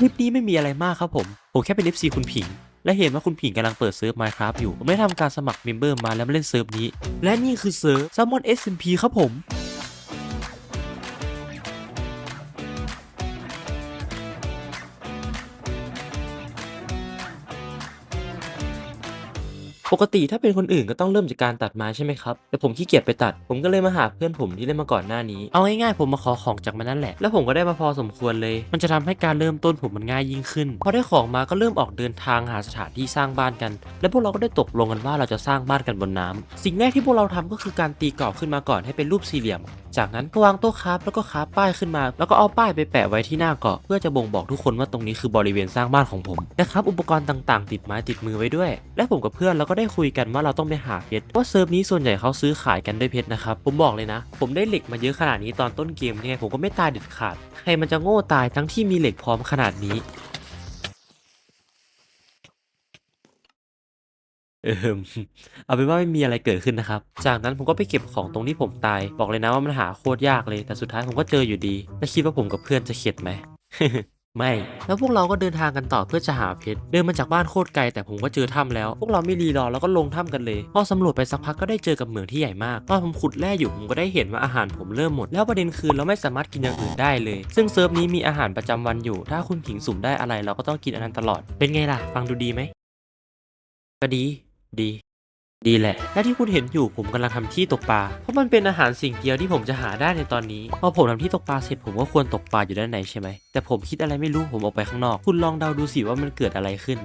คลิปนี้ไม่มีอะไรมากครับผม ผมแค่เป็น FC คุณผิง และเห็นว่าคุณผิงกำลังเปิดเซิร์ฟ Minecraft อยู่ ผมได้ทำการสมัครเมมเบอร์มาแล้วมาเล่นเซิร์ฟนี้ และนี่คือเซิร์ฟ Salmon SMP ครับผม ปกติถ้าเป็นคนอื่นก็ต้องเริ่มจากการตัดไม้ใช่ไหมครับ แต่ผมขี้เกียจไปตัด ผมก็เลยมาหาเพื่อนผมที่เล่นมาก่อนหน้านี้ เอาง่ายๆผมมาขอของจากมันนั่นแหละ แล้วผมก็ได้มาพอสมควรเลย มันจะทำให้การเริ่มต้นผมมันง่ายยิ่งขึ้น พอได้ของมาก็เริ่มออกเดินทางหาสถานที่สร้างบ้านกัน และพวกเราก็ได้ตกลงกันว่าเราจะสร้างบ้านกันบนน้ำสิ่งแรกที่พวกเราทำก็คือการตีกรอบขึ้นมาก่อนให้เป็นรูปสี่เหลี่ยม จากนั้นก็วางโต๊ะคราฟแล้วก็คราฟป้ายขึ้นมา แล้วก็เอาป้ายไปแปะไว้ที่หน้าเกาะเพื่อจะบ่งบอกทุกคนว่าตรงนี้คือบริเวณสร้างบ้านของผมนะครับอุปกรณ์ต่างๆ ติดไม้ติดมือไว้ด้วย และผมกับเพื่อนเราก็ไได้คุยกันว่าเราต้องไปหาเพชรว่าเซิร์ฟนี้ส่วนใหญ่เขาซื้อขายกันด้วยเพชรนะครับ ผมบอกเลยนะ ผมได้เหล็กมาเยอะขนาดนี้ตอนต้นเกมยังไงผมก็ไม่ตายเด็ดขาด ใครมันจะโง่ตายทั้งที่มีเหล็กพร้อมขนาดนี้ เออเอาเป็นว่าไม่มีอะไรเกิดขึ้นนะครับ จากนั้นผมก็ไปเก็บของตรงที่ผมตาย บอกเลยนะว่ามันหาโคตรยากเลย แต่สุดท้ายผมก็เจออยู่ดี แล้วคิดว่าผมกับเพื่อนจะเข็ดไหม ไม่ แล้วพวกเราก็เดินทางกันต่อเพื่อจะหาเพชร เดินมาจากบ้านโคตรไกลแต่ผมก็เจอถ้ำแล้ว พวกเราไม่รีรอแล้วก็ลงถ้ำกันเลย พอสำรวจไปสักพักก็ได้เจอกับเหมืองที่ใหญ่มาก ตอนผมขุดแร่อยู่ผมก็ได้เห็นว่าอาหารผมเริ่มหมด แล้วประเด็นคือเราไม่สามารถกินอย่างอื่นได้เลย ซึ่งเซิร์ฟนี้มีอาหารประจำวันอยู่ ถ้าคุณผิงสุ่มได้อะไรเราก็ต้องกินอันนั้นตลอด เป็นไงล่ะ ฟังดูดีไหมก็ดี ดี ดีแหละ และที่คุณเห็นอยู่ผมกำลังทำที่ตกปลา เพราะมันเป็นอาหารสิ่งเดียวที่ผมจะหาได้ในตอนนี้ พอผมทำที่ตกปลาเสร็จผมก็ควรตกปลาอยู่ด้านในใช่ไหม แต่ผมคิดอะไรไม่รู้ผมออกไปข้างนอก คุณลองเดาดูสิว่ามันเกิดอะไรขึ้น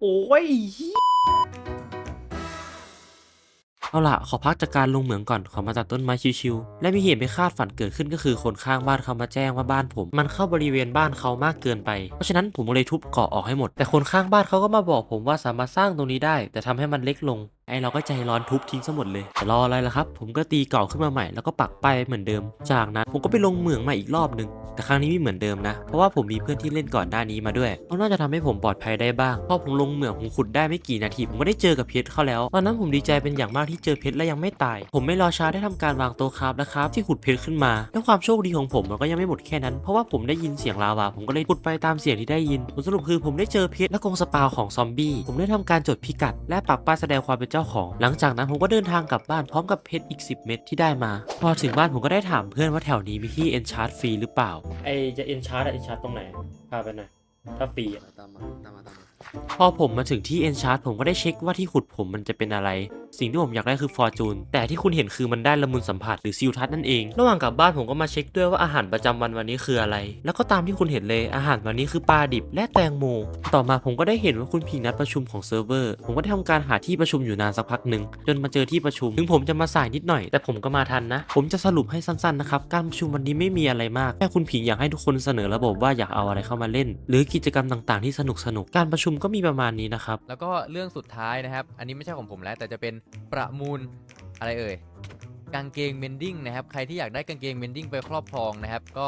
โอ้ย เอาละขอพักจากการลงเหมืองก่อนขอมาตัดต้นไม้ชิวๆและมีเหตุไม่คาดฝันเกิดขึ้นก็คือคนข้างบ้านเขามาแจ้งว่าบ้านผม มันเข้าบริเวณบ้านเขามากเกินไป เพราะฉะนั้นผมเลยทุบเกาะออกให้หมด แต่คนข้างบ้านเขาก็มาบอกผมว่าสามารถสร้างตรงนี้ได้ แต่ทำให้มันเล็กลงไอเราก็ใจร้อนทุบทิ้งซะหมดเลยแต่รออะไรล่ะครับ ผมก็ตีเกาะขึ้นมาใหม่แล้วก็ปักไว้เหมือนเดิม จากนั้นผมก็ไปลงเหมืองใหม่อีกรอบหนึ่งแต่ครั้งนี้ไม่เหมือนเดิมนะ เพราะว่าผมมีเพื่อนที่เล่นก่อนหน้านี้มาด้วยเขาน่าจะทำให้ผมปลอดภัยได้บ้างพอผมลงเหมืองผมขุดได้ไม่กี่นาที ผมก็ได้เจอกับเพชรเขาแล้วตอนนั้นผมดีใจเป็นอย่างมากที่เจอเพชรและยังไม่ตาย ผมไม่รอช้าได้ทำการวางโต๊ะคราฟและครับที่ขุดเพชรขึ้นมาและความโชคดีของผมมันก็ยังไม่หมดแค่นั้น เพราะว่าผมได้ยินเสียงลาวาผมก็เลยขุดไปตามเสียงที่ได้ยินผลสรุปคือผมได้เจอเพชรและกรงสปาวของซอมบี้ผมได้ทำการจดพิกัด และปักป้ายแสดงความเป็นเจ้าของ หลังจากนั้นผมก็เดินทางกลับบ้านพร้อมกับเพชรอีก 10 เม็ดที่ได้มา พอถึงบ้านผมก็ได้ถามเพื่อนว่าแถวนี้มีที่เอนชาร์ฟรีหรือเปล่าไอจะเอนชาร์ดเอนชาร์ตตรงไหนพาไปหน่อยถ้าฟรีตามมาตามมาตามมาพอผมมาถึงที่ Enchant ผมก็ได้เช็คว่าที่ขุดผมมันจะเป็นอะไร สิ่งที่ผมอยากได้คือ Fortune แต่ที่คุณเห็นคือมันได้ละมุนสัมผัสหรือซิลทัศนั่นเอง ระหว่างกลับบ้านผมก็มาเช็คด้วยว่าอาหารประจำวันวันนี้คืออะไร แล้วก็ตามที่คุณเห็นเลยอาหารวันนี้คือปลาดิบและแตงโม ต่อมาผมก็ได้เห็นว่าคุณพิงนัดประชุมของเซิร์ฟเวอร์ ผมก็ได้ทำการหาที่ประชุมอยู่นานสักพักหนึ่งจนมาเจอที่ประชุม ถึงผมจะมาสายนิดหน่อย แต่ผมก็มาทันนะ ผมจะสรุปให้สั้นๆนะครับ การประชุมวันนี้ไม่มีอะไรมาก แค่คุณผิงอยากให้ทุกคนเสนอระบบว่าอยากเอาอะไรเข้ามาเล่น หรือกิจกรรมต่างๆที่สนุกสนุกๆการประชุมก็มีประมาณนี้นะครับ แล้วก็เรื่องสุดท้ายนะครับ อันนี้ไม่ใช่ของผมแล้วแต่จะเป็นประมูลอะไรเอ่ยกางเกงเมนดิ้งนะครับ ใครที่อยากได้กางเกงเมนดิ้งไปครอบครองนะครับ ก็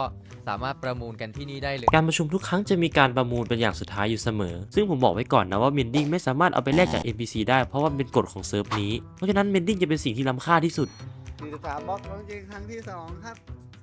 สามารถประมูลกันที่นี่ได้เลย การประชุมทุกครั้งจะมีการประมูลเป็นอย่างสุดท้ายอยู่เสมอ ซึ่งผมบอกไว้ก่อนนะว่าเมนดิ้งไม่สามารถเอาไปแลกจาก NPC ได้เพราะว่ามันเป็นกฎของเซิร์ฟนี้ เพราะฉะนั้นเมนดิ้งจะเป็นสิ่งที่ล้ำค่าที่สุด43บล็อกน้องเจนครั้งที่สองครับ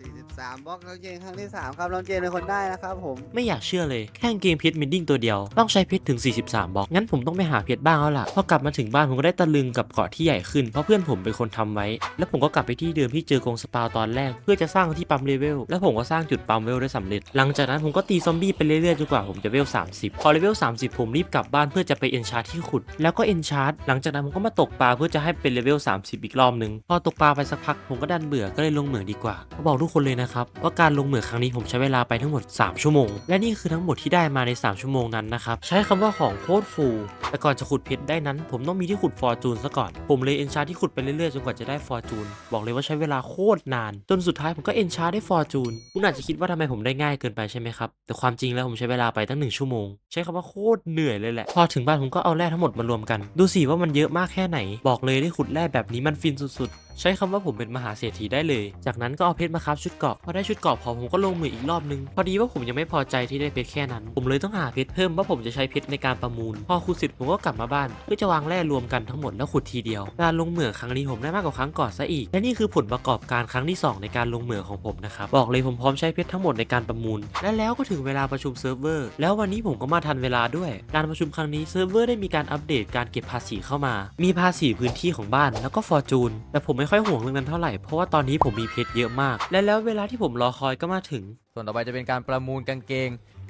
43บล็อกน้องเจนครั้งที่สามครับน้องเจนเป็นคนได้นะครับผม ไม่อยากเชื่อเลย แค่เกมเพชรเมนดิ้งตัวเดียว ต้องใช้เพชรถึง 43บล็อกงั้นผมต้องไปหาเพชรบ้างแล้วล่ะพอกลับมาถึงบ้านผมก็ได้ตะลึงกับเกาะที่ใหญ่ขึ้นเพราะเพื่อนผมเป็นคนทำไว้ แล้วผมก็กลับไปที่เดิมที่เจอกรงสปาวตอนแรก เพื่อจะสร้างที่ปั๊มเลเวลแล้วผมก็สร้างจุดปั๊มเวลได้สำเร็จ หลังจากนั้นผมก็ตีซอมบี้ไปเรื่อยๆจนกว่าผมจะเวล30 พอเลเวล30 ผมรีบกลับบ้านเพื่อจะไปเอนชาร์ทที่ขุด แล้วก็เอนชาร์หลังจากนั้นผมก็มาตกปลาเพื่อจะให้เป็นเลเวล30 อีกรอบนึงพอตกปลาไปสักพักผมก็ดันเบื่อก็เลยลงเหมืองดีกว่าบอกทุกคนเลยนะครับว่าการลงเหมืองครั้งนี้ผมใช้เวลาไปทั้งหมด 3 ชั่วโมง และนี่คือทั้งหมดที่ได้มาใน 3 ชั่วโมงนั้นนะครับใช้คำว่าของโคตรฟูแต่ก่อนจะขุดเพชรได้นั้น ผมต้องมีที่ขุดฟอร์จูนซะก่อน ผมเลยเอนชาที่ขุดไปเรื่อยๆจนกว่าจะได้ฟอร์จูนบอกเลยว่าใช้เวลาโคตรนาน จนสุดท้ายผมก็เอนชาได้ฟอร์จูนคุณอาจจะคิดว่าทำไมผมได้ง่ายเกินไปใช่ไหมครับแต่ความจริงแล้วผมใช้เวลาไปตั้งหนึ่งชั่วโมง ใช้คำว่าโคตรเหนื่อยเลยแหละพอถึงบ้านผมก็เอาแร่ทั้งหมดมารวมกัน ดูสิว่ามันเยอะมากแค่ไหน บอกเลยได้ขุดแร่แบบนี้มันฟินสุดๆ ใช้คำว่าผมเป็นมหาเศรษฐีได้เลย จากนั้นก็เอาเพชรมาครับราฟชุดเกาะพอได้ชุดเกาะพอผมก็ลงมืออีกรอบนึง พอดีว่าผมยังไม่พอใจที่ได้เพชรแค่นั้น ผมเลยต้องหาเพชรเพิ่มว่าผมจะใช้เพชรในการประมูล พอขุดเสร็จผมก็กลับมาบ้าน เพื่อจะวางแร่รวมกันทั้งหมดแล้วขุดทีเดียว การลงเหมืองครั้งนี้ผมได้มากกว่าครั้งก่อนซะอีก และนี่คือผลประกอบการครั้งที่สองในการลงเหมืองของผมนะครับ บอกเลยผมพร้อมใช้เพชรทั้งหมดในการประมูล และแล้วก็ถึงเวลาประชุมเซิร์ฟเวอร์ แล้ววันนี้ผมก็มาทันเวลาด้วย การประชุมครั้งนี้เซิร์ฟเวอร์ได้มีการอัปเดตการเก็บภาษีเข้ามา มีภาษีพื้นที่ของบ้านแล้วก็ฟอร์จูนแต่ผมไม่ค่อยห่วงเรื่องนั้นเท่าไหร่เพราะว่าตอนนี้ผมมีเพชรเยอะมากและแล้วเวลาที่ผมรอคอยก็มาถึง ส่วนต่อไปจะเป็นการประมูลกางเกง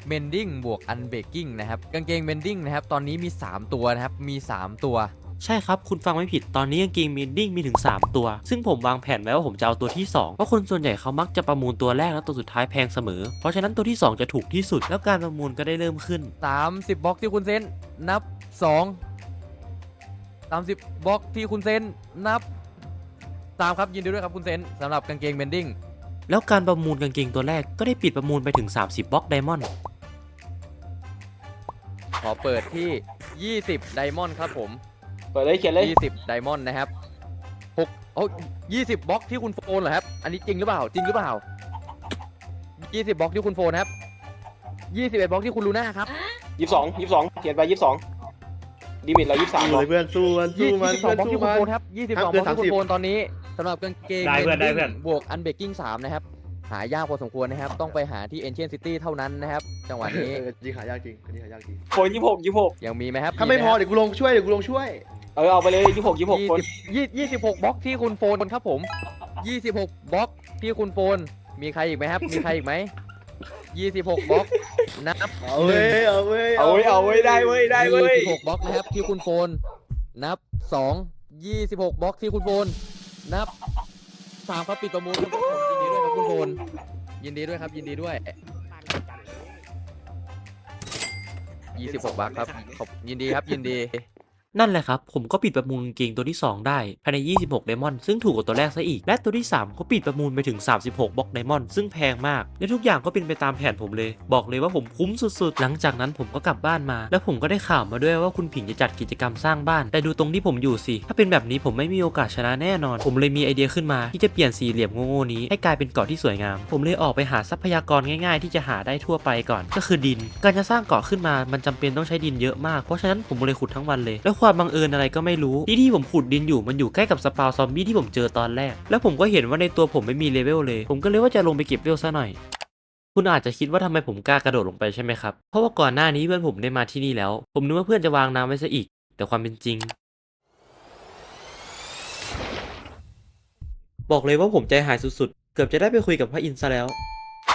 mending บวก unbreaking นะครับกางเกง mending นะครับตอนนี้มี 3 ตัวนะครับมี 3 ตัว ใช่ครับ คุณฟังไม่ผิดตอนนี้กางเกงมีดิ้งมีถึง 3 ตัว ซึ่งผมวางแผนไว้ว่าผมจะเอาตัวที่ 2 เพราะคนส่วนใหญ่เขามักจะประมูลตัวแรกแล้วตัวสุดท้ายแพงเสมอ เพราะฉะนั้นตัวที่ 2 จะถูกที่สุด แล้วการประมูลก็ได้เริ่มขึ้น 30บล็อกที่คุณเซนนับ 2 30บล็อกที่คุณเซนนับ3ครับยินดีด้วยครับคุณเซนสำหรับกางเกง mending แล้วการประมูลกางเกงตัวแรกก็ได้ปิดประมูลไปถึง 30บล็อกไดมอนด์ขอเปิดที่ 20 ไดมอนด์ครับผม เปิดเลยเขียนเลย20 ไดมอนด์นะครับ6โอ้20บล็อกที่คุณโฟนเหรอครับ อันนี้จริงหรือเปล่า จริงหรือเปล่า20บล็อกที่คุณโฟนครับ21บล็อกที่คุณลูน่าครับยี่สิบสองยี่สิบสองเขียนไปยี่สิบสองลิมิตเรายี่สิบสามสู้เลยเพื่อนสู้มันสู้มัน22เพื่อนบล็อกสู้ที่คุณมันโฟนครับ 22บล็อกที่คุณโฟนตอนนี้สำหรับกางเกงได้เพื่อนได้ Mending เพื่อน บวกอันเบกกิ้ง3นะครับ หายากพอสมควรนะครับ ต้องไปหาที่ Ancient City เท่านั้นนะครับ จังหวะนี้ เออจริงหายากจริงอันนี้หายากจริงคนยี่สิบหกยี่สิบหกยังมีไหมครับถ้าไม่พอหเดี๋ยวกูลงช่วยเดี๋ยวกูลงช่วย เออเอาไปเลยยี่สิบหกยี่สิบหกคนยี่ยี่สิบหกบล็อกที่คุณโฟนครับผม26บล็อกที่คุณโฟน มีใครอีกไหมครับ มีใครอีกไหม26บล็อกนับเอาเว้ยเอาเว้ยเอาไว้ยเอาไว้ยได้เว้ยได้เว้ย26บล็อกนะครับที่คุณโฟน นับ2 26บล็อกที่คุณโฟนนับสามครับปิดประมูลครับผมยินดีด้วยครับคุณโฟนยินดีด้วยครับ ยินดีด้วย26บล็อกครับขอบยินดีครับยินดี นั่นแหละครับ ผมก็ปิดประมูลกางเกงตัวที่ 2 ได้ภายใน 26ไดมอนด์ซึ่งถูกกว่าตัวแรกซะอีก และตัวที่3ก็ปิดประมูลไปถึง 36บล็อกไดมอนด์ซึ่งแพงมาก และทุกอย่างก็เป็นไปตามแผนผมเลย บอกเลยว่าผมคุ้มสุดๆ หลังจากนั้นผมก็กลับบ้านมา แล้วผมก็ได้ข่าวมาด้วยว่าคุณผิงจะจัดกิจกรรมสร้างบ้าน แต่ดูตรงที่ผมอยู่สิ ถ้าเป็นแบบนี้ผมไม่มีโอกาสชนะแน่นอน ผมเลยมีไอเดียขึ้นมาที่จะเปลี่ยนสี่เหลี่ยมโง่ๆนี้ให้กลายเป็นเกาะที่สวยงาม ผมเลยออกไปหาทรัพยากรง่าย ๆ ที่จะหาได้ทั่วไปก่อน ก็คือดิน การจะสร้างเกาะขึ้นมามันจำเป็นต้องใช้ดินเยอะมาก เพราะฉะนั้นผมเลยขุดทั้งวันเลยแล้วความบังเอิญอะไรก็ไม่รู้ที่ที่ผมขุดดินอยู่มันอยู่ใกล้กับสปาวซอมบี้ที่ผมเจอตอนแรก แล้วผมก็เห็นว่าในตัวผมไม่มีเลเวลเลย ผมก็เลยว่าจะลงไปเก็บเวลซะหน่อยคุณอาจจะคิดว่าทำไมผมกล้ากระโดดลงไปใช่ไหมครับ เพราะว่าก่อนหน้านี้เพื่อนผมได้มาที่นี่แล้ว ผมนึกว่าเพื่อนจะวางน้ำไว้ซะอีก แต่ความเป็นจริง บอกเลยว่าผมใจหายสุดๆ เกือบจะได้ไปคุยกับพระอินทร์ซะแล้ว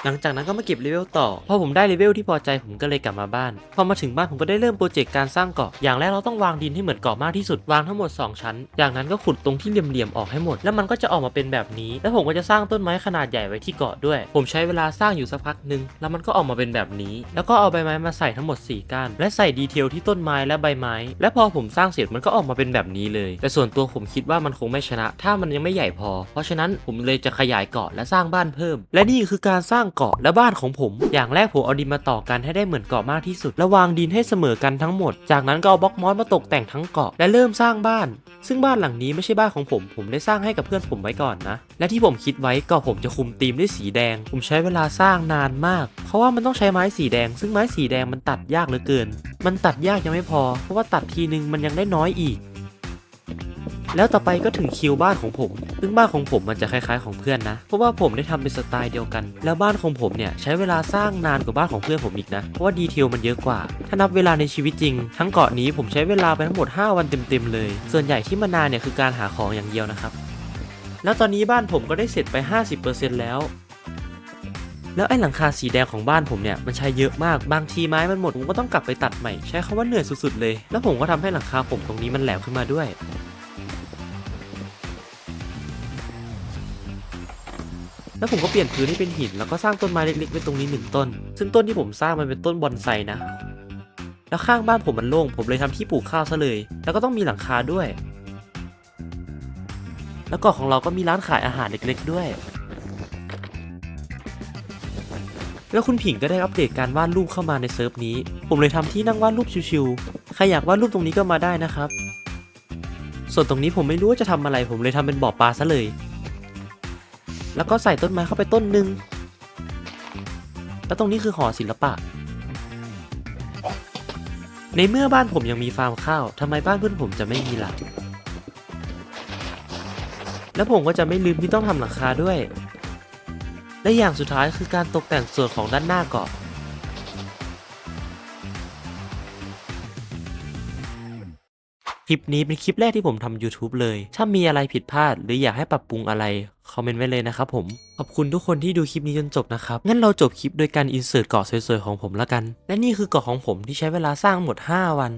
หลังจากนั้นก็มาเก็บเลเวลต่อ พอผมได้เลเวลที่พอใจผมก็เลยกลับมาบ้าน พอมาถึงบ้านผมก็ได้เริ่มโปรเจกต์การสร้างเกาะ อย่างแรกเราต้องวางดินให้เหมือนเกาะมากที่สุด วางทั้งหมด 2 ชั้น จากนั้นก็ขุดตรงที่เหลี่ยมๆออกให้หมด แล้วมันก็จะออกมาเป็นแบบนี้ แล้วผมก็จะสร้างต้นไม้ขนาดใหญ่ไว้ที่เกาะด้วย ผมใช้เวลาสร้างอยู่สักพักหนึ่งแล้วมันก็ออกมาเป็นแบบนี้ แล้วก็เอาใบไม้มาใส่ทั้งหมด 4 ก้าน และใส่ดีเทลที่ต้นไม้และใบไม้ และพอผมสร้างเสร็จมันก็ออกมาเป็นแบบนี้เลย แต่ส่วนตัวผมคิดว่ามันคงไม่ชนะ ถ้ามันยังไม่ใหญ่พอ เพราะฉะนั้นผมเลยจะขยายเกาะและสร้างบ้านเพิ่ม และนี่คือการสร้างเกาะและบ้านของผม อย่างแรกผมเอาดินมาต่อกันให้ได้เหมือนเกาะมากที่สุด และวางดินให้เสมอกันทั้งหมด จากนั้นก็เอาบล็อกมอสมาตกแต่งทั้งเกาะและเริ่มสร้างบ้าน ซึ่งบ้านหลังนี้ไม่ใช่บ้านของผม ผมได้สร้างให้กับเพื่อนผมไว้ก่อนนะ และที่ผมคิดไว้ก็ผมจะคุมธีมด้วยสีแดง ผมใช้เวลาสร้างนานมาก เพราะว่ามันต้องใช้ไม้สีแดง ซึ่งไม้สีแดงมันตัดยากเหลือเกิน มันตัดยากยังไม่พอ เพราะว่าตัดทีนึงมันยังได้น้อยอีก แล้วต่อไปก็ถึงคิวบ้านของผม ซึ่งบ้านของผมมันจะคล้ายๆของเพื่อนนะ เพราะว่าผมได้ทำเป็นสไตล์เดียวกัน แล้วบ้านของผมเนี่ยใช้เวลาสร้างนานกว่าบ้านของเพื่อนผมอีกนะ เพราะว่าดีเทลมันเยอะกว่า ถ้านับเวลาในชีวิตจริง ทั้งเกาะนี้ผมใช้เวลาไปทั้งหมด 5 วันเต็มๆเลย ส่วนใหญ่ที่มานานเนี่ยคือการหาของอย่างเดียวนะครับ แล้วตอนนี้บ้านผมก็ได้เสร็จไป 50%แล้วแล้วไอ้หลังคาสีแดงของบ้านผมเนี่ยมันใช้เยอะมากบางทีไม้มันหมดผมก็ต้องกลับไปตัดใหม่ ใช้คำว่าเหนื่อยสุดๆเลย แล้วผมก็ทำให้หลังคาผมตรงนี้มันแหลมขึ้นมาด้วย แล้วผมก็เปลี่ยนพื้นให้เป็นหิน แล้วก็สร้างต้นไม้เล็กๆไว้ตรงนี้หนึ่งต้น ซึ่งต้นที่ผมสร้างมันเป็นต้นบอนไซนะ แล้วข้างบ้านผมมันโล่ง ผมเลยทำที่ปลูกข้าวซะเลย แล้วก็ต้องมีหลังคาด้วย แล้วเกาะของเราก็มีร้านขายอาหารเล็กๆด้วย แล้วคุณผิงก็ได้อัปเดตการวาดรูปเข้ามาในเซิร์ฟนี้ ผมเลยทำที่นั่งวาดรูปชิวๆ ใครอยากวาดรูปตรงนี้ก็มาได้นะครับ ส่วนตรงนี้ผมไม่รู้ว่าจะทำอะไร ผมเลยทำเป็นบ่อปลาซะเลย แล้วก็ใส่ต้นไม้เข้าไปต้นหนึ่งแล้วตรงนี้คือหอศิลปะ ในเมื่อบ้านผมยังมีฟาร์มข้าวทำไมบ้านเพื่อนผมจะไม่มีล่ะ แล้วผมก็จะไม่ลืมที่ต้องทำหลังคาด้วย และอย่างสุดท้ายคือการตกแต่งส่วนของด้านหน้าเกาะ ลิปนี้เป็นคลิปแรกที่ผมทำ YouTube เลย ถ้ามีอะไรผิดพลาด หรืออยากให้ปรับปรุงอะไร คอมเมนต์ไว้เลยนะครับผม ขอบคุณทุกคนที่ดูคลิปนี้จนจบนะครับ งั้นเราจบคลิปโดยการอินเสิร์ตเกาะสวยๆของผมละกัน และนี่คือเกาะของผมที่ใช้เวลาสร้างหมด 5 วัน